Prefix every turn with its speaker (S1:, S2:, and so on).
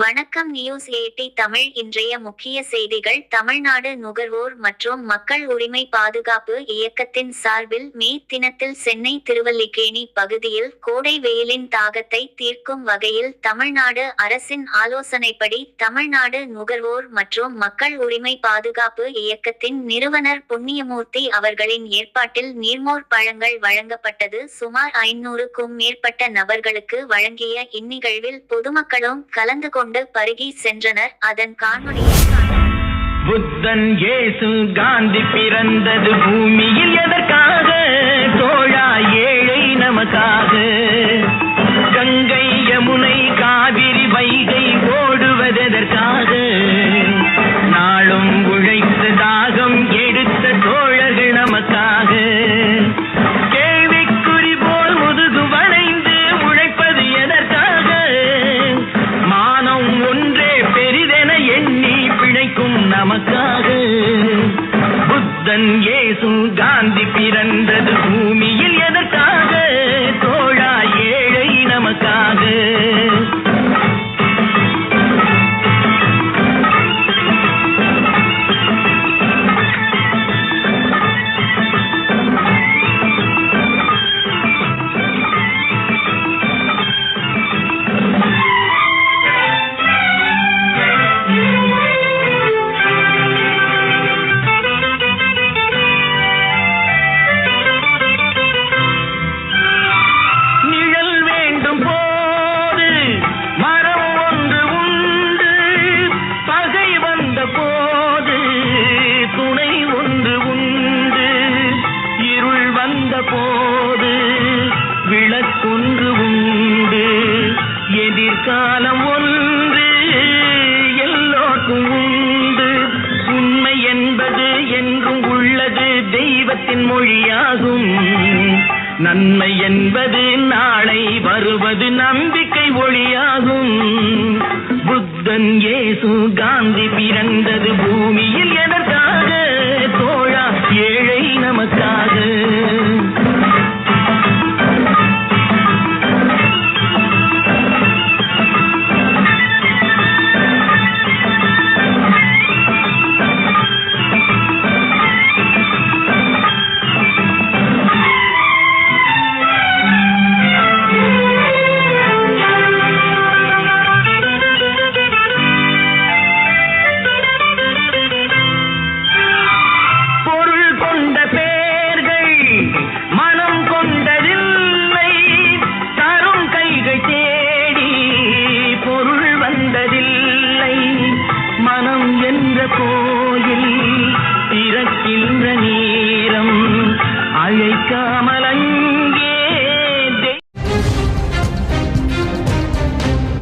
S1: வணக்கம் news eighty Tamil இன்றைய முக்கிய செய்திகள். தமிழ்நாடு நுகர்வோர் மற்றும் மக்கள் உரிமை பாதுகாப்பு இயக்கத்தின் சார்பில் மே தினத்தில் சென்னை திருவல்லிக்கேணி பகுதியில் கோடை வெயிலின் தாகத்தை தீர்க்கும் வகையில் தமிழ்நாடு அரசின் ஆலோசனைப்படி தமிழ்நாடு நுகர்வோர் மற்றும் மக்கள் உரிமை பாதுகாப்பு இயக்கத்தின் நிறுவனர் புண்ணியமூர்த்தி அவர்களின் ஏற்பாட்டில் நீர்மோர் பழங்கள் வழங்கப்பட்டது. சுமார் ஐநூறுக்கும் மேற்பட்ட நபர்களுக்கு வழங்கிய இந்நிகழ்வில் பொதுமக்களும் கலந்து கொண்டு பருகி சென்றனர். அதன் காணொலியை
S2: புத்தன் இயேசு காந்தி பிறந்தது பூமியில் எதற்காக? தோழா ஏழை நமக்காக. கங்கை யமுனை காவிரி வைகை ஓடுவதெதற்காக பிறன் ஏசு காந்தி பிறந்தது பூமி விளக்கொன்று உண்டு எதிர்காலம் ஒன்று எல்லோருக்கும் உண்டு உண்மை என்பது என்றும் உள்ளது தெய்வத்தின் மொழியாகும். நன்மை என்பது நாளை வருவது நம்பிக்கை ஒளியாகும். புத்தன் ஏசு காந்தி பிறந்தது பூமியில் மனம் என்ற கோயில் திறக்கின்ற நேரம் அழைக்காமல்